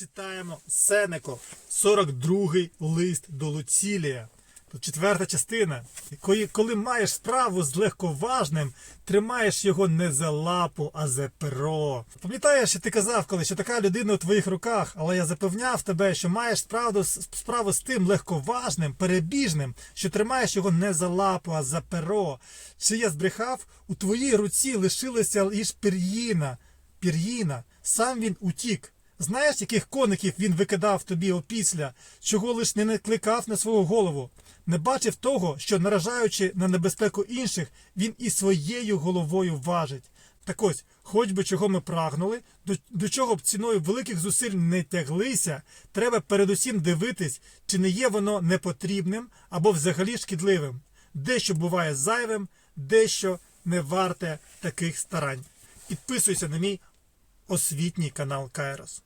читаємо Сенеко, 42-й лист до Луцілія. Четверта частина. Коли, маєш справу з легковажним, тримаєш його не за лапу, а за перо. Пам'ятаєш, що ти казав коли, що така людина у твоїх руках, але я запевняв тебе, що маєш справу, справу з тим легковажним, перебіжним, що тримаєш його не за лапу, а за перо. Чи я збрехав? У твоїй руці лишилася лише пір'їна. Пір'їна. Сам він утік. Знаєш, яких коників він викидав тобі опісля, чого лиш не накликав на свою голову? Не бачив того, що, наражаючи на небезпеку інших, він і своєю головою важить. Так ось, хоч би чого ми прагнули, до, до чого б ціною великих зусиль не тяглися, треба передусім дивитись, чи не є воно непотрібним або взагалі шкідливим. Дещо буває зайвим, дещо не варте таких старань. Підписуйся на мій освітній канал Кайрос.